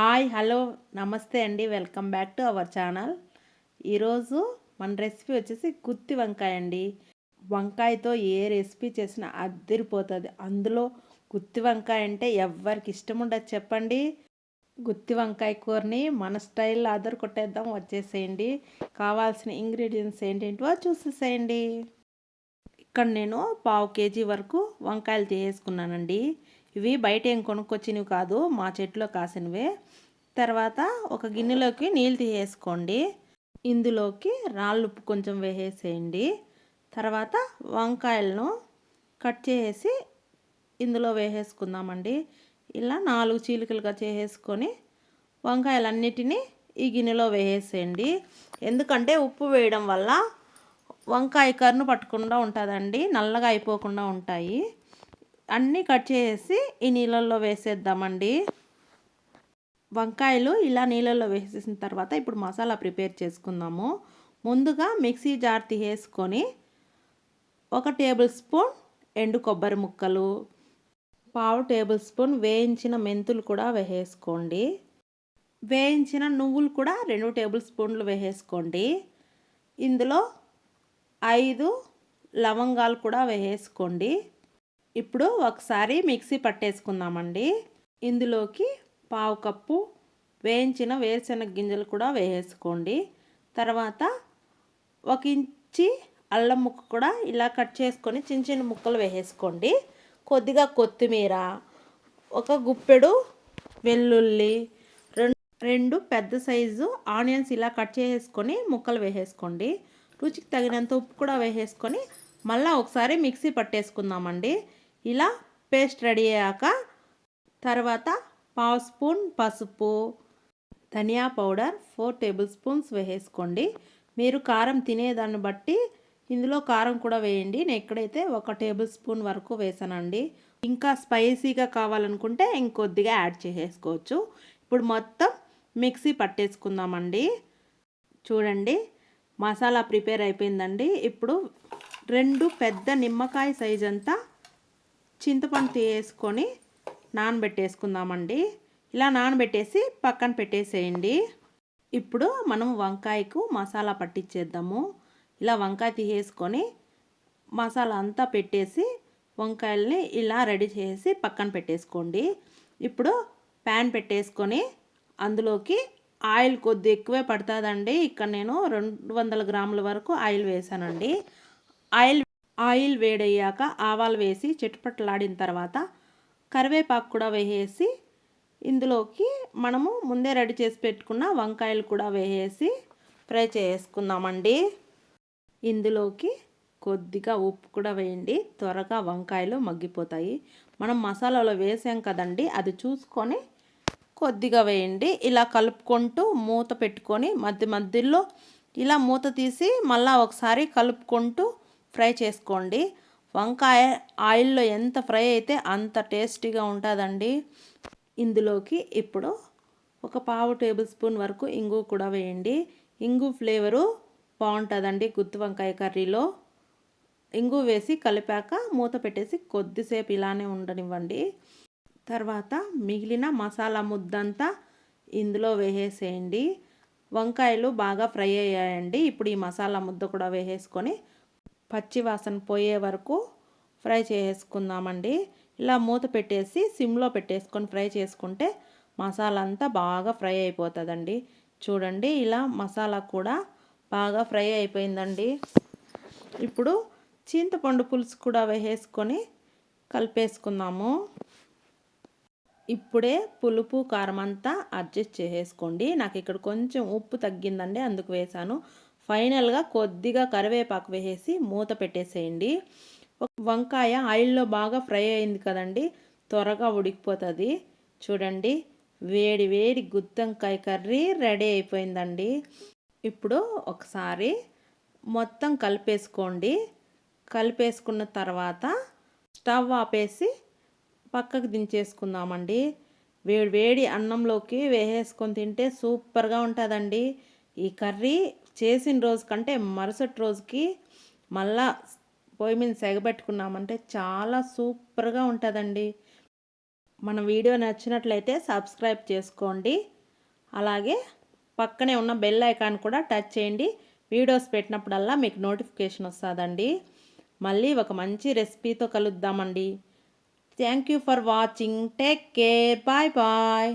Hi hello నమస్తే అండి. Welcome back to our channel. ఈరోజు మన రెసిపీ వచ్చేసి గుత్తి వంకాయ అండి. వంకాయతో ఏ రెసిపీ చేసినా అద్దరిపోతుంది అందులో గుత్తి వంకాయ అంటే ఎవరికి ఇష్టం ఉండదు చెప్పండి. గుత్తి వంకాయ కూరని మన స్టైల్లో అదర్ కొట్టేద్దాం. వచ్చేసేయండి. కావాల్సిన ఇంగ్రీడియంట్స్ ఏంటేంటివో చూసేసేయండి. ఇక్కడ నేను పావు కేజీ వరకు వంకాయలు చేసుకున్నానండి. ఇవి బయట ఏం కొనుక్కొచ్చినవి కాదు మా చెట్లో కాసినవే. తర్వాత ఒక గిన్నెలోకి నీళ్ళు తీసేసుకోండి. ఇందులోకి రాళ్ళు ఉప్పు కొంచెం వేసేసేయండి. తర్వాత వంకాయలను కట్ చేసి ఇందులో వేసేసుకుందామండి. ఇలా నాలుగు చీలికలుగా చేసేసుకొని వంకాయలన్నిటినీ ఈ గిన్నెలో వేసేసేయండి. ఎందుకంటే ఉప్పు వేయడం వల్ల వంకాయ కర్ను పట్టకుండా ఉంటుందండి నల్లగా అయిపోకుండా ఉంటాయి. అన్నీ కట్ చేసి ఈ నీళ్ళల్లో వేసేద్దామండి. వంకాయలు ఇలా నీళ్ళల్లో వేసేసిన తర్వాత ఇప్పుడు మసాలా ప్రిపేర్ చేసుకుందాము. ముందుగా మిక్సీ జార్ తీసేసుకొని ఒక టేబుల్ స్పూన్ ఎండు కొబ్బరి ముక్కలు పావు టేబుల్ స్పూన్ వేయించిన మెంతులు కూడా వేసేసుకోండి. వేయించిన నువ్వులు కూడా రెండు టేబుల్ స్పూన్లు వేసేసుకోండి. ఇందులో ఐదు లవంగాలు కూడా వేసేసుకోండి. ఇప్పుడు ఒకసారి మిక్సీ పట్టేసుకుందామండి. ఇందులోకి పావు కప్పు వేయించిన వేరుశెనగ గింజలు కూడా వేసేసుకోండి. తర్వాత ఒక ఇంచి అల్లం ముక్క కూడా ఇలా కట్ చేసుకొని చిన్న చిన్న ముక్కలు వేసేసుకోండి. కొద్దిగా కొత్తిమీర ఒక గుప్పెడు వెల్లుల్లి రెండు రెండు పెద్ద సైజు ఆనియన్స్ ఇలా కట్ చేసుకొని ముక్కలు వేసేసుకోండి. రుచికి తగినంత ఉప్పు కూడా వేసేసుకొని మళ్ళీ ఒకసారి మిక్సీ పట్టేసుకుందామండి. ఇలా పేస్ట్ రెడీ అయ్యాక తర్వాత పావు స్పూన్ పసుపు ధనియా పౌడర్ ఫోర్ టేబుల్ స్పూన్స్ వేసేసుకోండి. మీరు కారం తినేదాన్ని బట్టి ఇందులో కారం కూడా వేయండి. నేను ఎక్కడైతే ఒక టేబుల్ స్పూన్ వరకు వేసానండి. ఇంకా స్పైసీగా కావాలనుకుంటే ఇంకొద్దిగా యాడ్ చేసేసుకోవచ్చు. ఇప్పుడు మొత్తం మిక్సీ పట్టేసుకుందామండి. చూడండి మసాలా ప్రిపేర్ అయిపోయిందండి. ఇప్పుడు రెండు పెద్ద నిమ్మకాయ సైజ్ అంతా చింతపండు తీసుకొని నానబెట్టేసుకుందామండి. ఇలా నానబెట్టేసి పక్కన పెట్టేసేయండి. ఇప్పుడు మనం వంకాయకు మసాలా పట్టించేద్దాము ఇలా వంకాయ తీసేసుకొని మసాలా అంతా పెట్టేసి వంకాయల్ని ఇలా రెడీ చేసి పక్కన పెట్టేసుకోండి. ఇప్పుడు ప్యాన్ పెట్టేసుకొని అందులోకి ఆయిల్ కొద్ది ఎక్కువే పడుతుందండి. ఇక్కడ నేను రెండు వందల గ్రాముల వరకు ఆయిల్ వేసానండి. ఆయిల్ ఆయిల్ వేడయ్యాక ఆవాలు వేసి చెట్టుపట్టలాడిన తర్వాత కరివేపాకు కూడా వేసేసి ఇందులోకి మనము ముందే రెడీ చేసి పెట్టుకున్న వంకాయలు కూడా వేసేసి ఫ్రై చేసుకుందామండి. ఇందులోకి కొద్దిగా ఉప్పు కూడా వేయండి. త్వరగా వంకాయలు మగ్గిపోతాయి. మనం మసాలాలో వేసాం కదండి అది చూసుకొని కొద్దిగా వేయండి. ఇలా కలుపుకుంటూ మూత పెట్టుకొని మధ్య మధ్యలో ఇలా మూత తీసి మళ్ళీ ఒకసారి కలుపుకుంటూ ఫ్రై చేసుకోండి. వంకాయ ఆయిల్లో ఎంత ఫ్రై అయితే అంత టేస్టీగా ఉంటుందండి. ఇందులోకి ఇప్పుడు ఒక పావు టేబుల్ స్పూన్ వరకు ఇంగు కూడా వేయండి. ఇంగు ఫ్లేవరు బాగుంటుందండి గుత్తి వంకాయ కర్రీలో. ఇంగు వేసి కలిపాక మూత పెట్టేసి కొద్దిసేపు ఇలానే ఉండనివ్వండి. తర్వాత మిగిలిన మసాలా ముద్దంతా ఇందులో వేసేసేయండి. వంకాయలు బాగా ఫ్రై అయ్యాయండి. ఇప్పుడు ఈ మసాలా ముద్ద కూడా వేసేసుకొని పచ్చి వాసన పోయే వరకు ఫ్రై చేసుకుందామండి. ఇలా మూత పెట్టేసి సిమ్లో పెట్టేసుకొని ఫ్రై చేసుకుంటే మసాలా అంతా బాగా ఫ్రై అయిపోతుందండి. చూడండి ఇలా మసాలా కూడా బాగా ఫ్రై అయిపోయిందండి. ఇప్పుడు చింతపండు పులుసు కూడా వేసుకొని కలిపేసుకుందాము. ఇప్పుడే పులుపు కారం అంతా అడ్జస్ట్ చేసేసుకోండి. నాకు ఇక్కడ కొంచెం ఉప్పు తగ్గిందండి అందుకు వేసాను. ఫైనల్గా కొద్దిగా కరివేపాకు వేసేసి మూత పెట్టేసేయండి. వంకాయ ఆయిల్లో బాగా ఫ్రై అయింది కదండి త్వరగా ఉడికిపోతుంది. చూడండి వేడి వేడి గుత్తంకాయ కర్రీ రెడీ అయిపోయిందండి. ఇప్పుడు ఒకసారి మొత్తం కలిపేసుకోండి. కలిపేసుకున్న తర్వాత స్టవ్ ఆపేసి పక్కకు దించేసుకుందామండి. వేడి వేడి అన్నంలోకి వేసేసుకొని తింటే సూపర్గా ఉంటుందండి. ఈ కర్రీ చేసిన రోజు కంటే మరుసటి రోజుకి మళ్ళా పొయ్యి మీద సెగబెట్టుకున్నామంటే చాలా సూపర్గా ఉంటుందండి. మన వీడియో నచ్చినట్లయితే సబ్స్క్రైబ్ చేసుకోండి. అలాగే పక్కనే ఉన్న బెల్ ఐకాన్ కూడా టచ్ చేయండి. వీడియోస్ పెట్టినప్పుడల్లా మీకు నోటిఫికేషన్ వస్తుందండి. మళ్ళీ ఒక మంచి రెసిపీతో కలుద్దామండి. Thank you for watching. Take care. Bye bye.